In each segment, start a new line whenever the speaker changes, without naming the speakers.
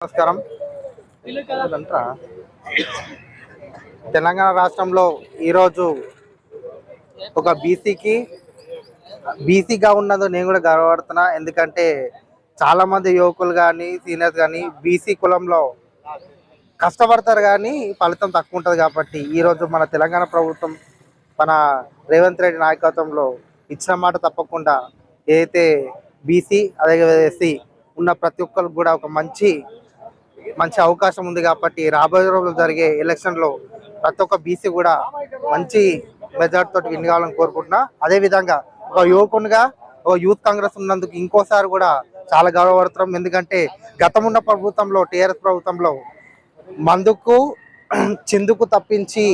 నమస్కారం. తెలంగాణ రాష్ట్రంలో ఈరోజు ఒక బీసీకి బీసీగా ఉన్నదో నేను కూడా గర్వపడుతున్నా. ఎందుకంటే చాలా మంది యువకులు కానీ సీనియర్స్ కానీ బీసీ కులంలో కష్టపడతారు కానీ ఫలితం తక్కువ ఉంటుంది కాబట్టి ఈరోజు మన తెలంగాణ ప్రభుత్వం మన రేవంత్ రెడ్డి నాయకత్వంలో ఇచ్చిన మాట తప్పకుండా ఏదైతే బీసీ అదే ఎస్సీ ఉన్న ప్రతి ఒక్కరికి కూడా ఒక మంచి మంచి అవకాశం ఉంది కాబట్టి రాబోయే రోజుల్లో జరిగే ఎలక్షన్లో ప్రతి ఒక్క బీసీ కూడా మంచి మెజార్టీ తోటి విన్ కావాలని కోరుకుంటున్నా. అదే విధంగా ఒక యువకునిగా ఒక యూత్ కాంగ్రెస్ ఉన్నందుకు ఇంకోసారి కూడా చాలా గౌరవపడుతున్నాం. ఎందుకంటే గతం ఉన్న ప్రభుత్వంలో టీఆర్ఎస్ ప్రభుత్వంలో మందుకు చిందుకు తప్పించి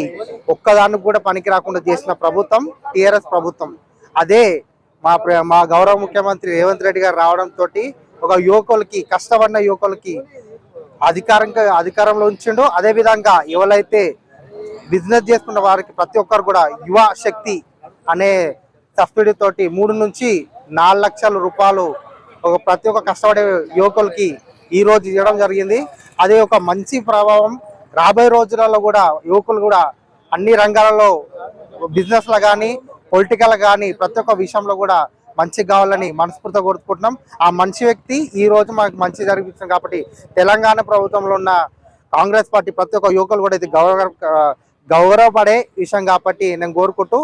ఒక్కదానికి కూడా పనికి రాకుండా చేసిన ప్రభుత్వం టిఆర్ఎస్ ప్రభుత్వం. అదే మా ప్ర- మా గౌరవ ముఖ్యమంత్రి రేవంత్ రెడ్డి గారు రావడంతో ఒక యువకులకి కష్టపడిన యువకులకి అధికారంగా అధికారంలో ఉంచిండు. అదే విధంగా ఎవరైతే బిజినెస్ చేసుకున్న వారికి ప్రతి ఒక్కరు కూడా యువ శక్తి అనే సబ్సిడీ తోటి మూడు నుంచి నాలుగు లక్షల రూపాయలు ఒక ప్రతి ఒక్క కష్టపడే యువకులకి ఈ రోజు ఇవ్వడం జరిగింది. అదే ఒక మంచి ప్రభావం రాబోయే రోజులలో కూడా యువకులు కూడా అన్ని రంగాలలో బిజినెస్లో కానీ పొలిటికల్ కానీ ప్రతి ఒక్క విషయంలో కూడా మంచి కావాలని మనస్ఫూర్తిగా కోరుకుంటున్నాం. ఆ మంచి వ్యక్తి ఈ రోజు మనకు మంచి జరిపించింది కాబట్టి తెలంగాణ ప్రభుత్వంలో ఉన్న కాంగ్రెస్ పార్టీ ప్రతి ఒక్క యువకులు కూడా ఇది గౌరవ గౌరవపడే విషయం కాబట్టి నేను కోరుకుంటూ